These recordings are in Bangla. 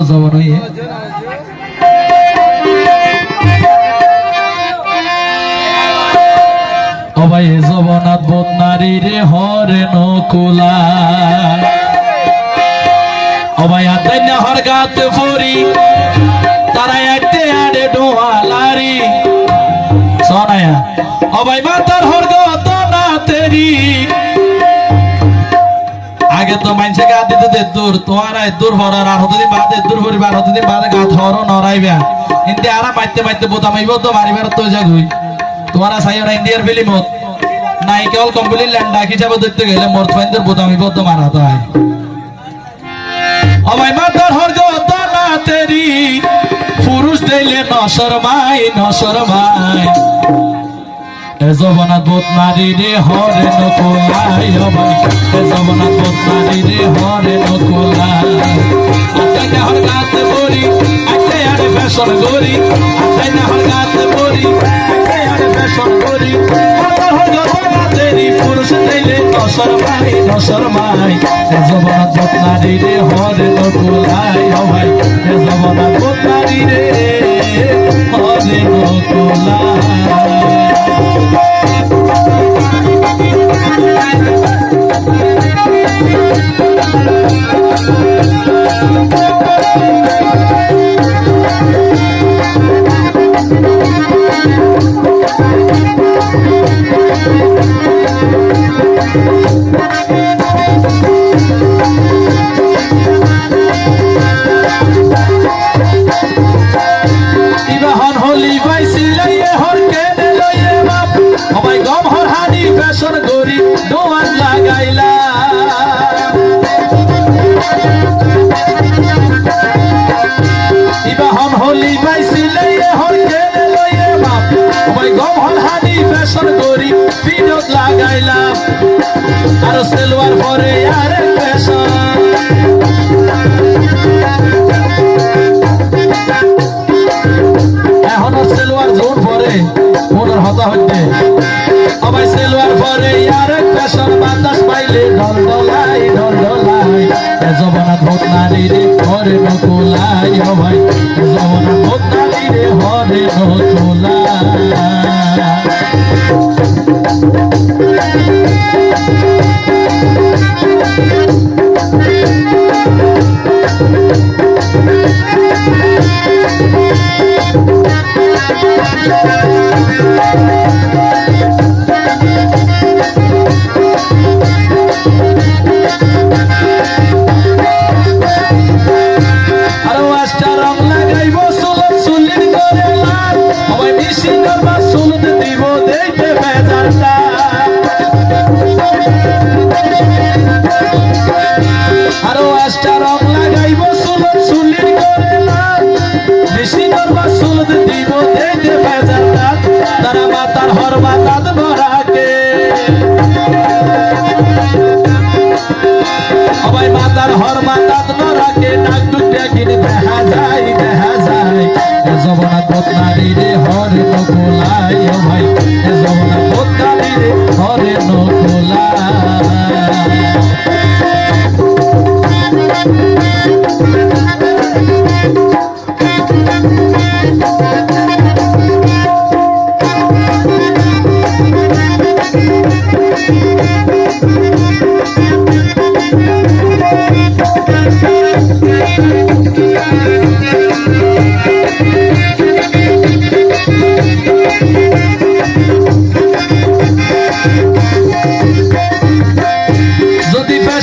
জবন হইয়ে অবাই জবনাথ বদনারী রে হরে নকুলা। অবাই আতাই হর গাত ফুরি। তারা আটে আড়ে ডোয়ালারি সোনায়া অবাই মাতার হর গত না তেরি আগে তো মাইনসে গা দিতে দে দূর, তোমার আই দূর হরার আর হতদিন বাদে, দূর পরিবার হতদিন বাদে গা ধর নরাইবা ইন্দি আরা মাইতে মাইতে বোতামাইব তো মারিবার তো জাগুই তোমারা সাইরা ইন্ডিয়ার ফিলিমত নাই কেবল কমপ্লিট ল্যান্ড হিসাবে দেখতে গেলে মোর ফাইন্দের বোতামিব তো মারা তো হয় অমাই মাতার হর্গ তো না তেরি, পুরুষ দিলে নসর মাই নসর মাই। এ জবনাথ বোত নারী রে, হরে নকুলাই জবনাথ বোত নারী রে, হরে নকুলাই আতাইনা হর গাতে বরি আতে আরে ফ্যাশন গরি আতাইনা হর গাতে বরি আতে আরে ফ্যাশন তেরি পুরুষ দিলে নসর মাই নসর মাই। এ জবনাথ নারী রে, হরে নকুলাই নারী রে, হরে নকুলাই আর সেলওয়ার পরে আরে ফ্যাশন এখনও সেলওয়ার জোর পরে, মনের হতা হচ্ছে সবাই সেলওয়ার পরে আর ফ্যাশন বাতাস পাইলে ঢল ঢলাই ঢল ঢলাই এ ভোট নারী রে হরে নকুলাই ও ভাই ভোট নারী রে হরে নকুলাই আরও দেখা যায় দেখা যায় এ বদনারী রে হরে নকুলাই ও ভাই এ বদনারী রে হরে নকুলাই যদি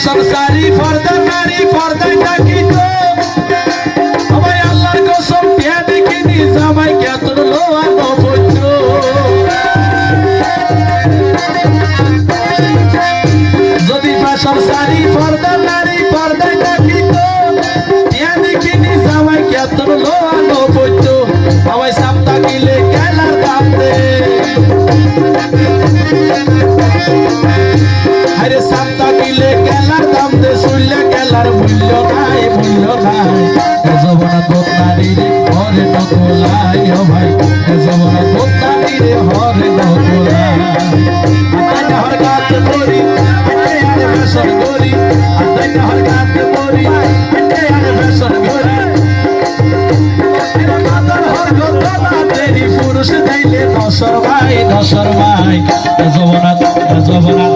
ফ্যাশন সারি ফর্দা নারী ফর্দায় ডাকিত সবাই আল্লাহর কসম পেয়া দেখিনি জামাই কেতন লোয়া নবৈত্র যদি ফ্যাশন সারি ফর্দা নারী ফর্দায় ডাকিত পেয়া দেখিনি জামাই কেতন লোয়া নবৈত্র সবাই সাপ্তাহ গিলে গেলার দাম ভাই ও ভাই জবর কোথায় রে হর গোরা আতাই হর গাত করি আতাই আরে বেসর করি। আতাই হর গাত করি। আতাই আরে বেসর করি পুরুষ দাইলে দশর ভাই দশর ভাই। জবনাথ জবনাথ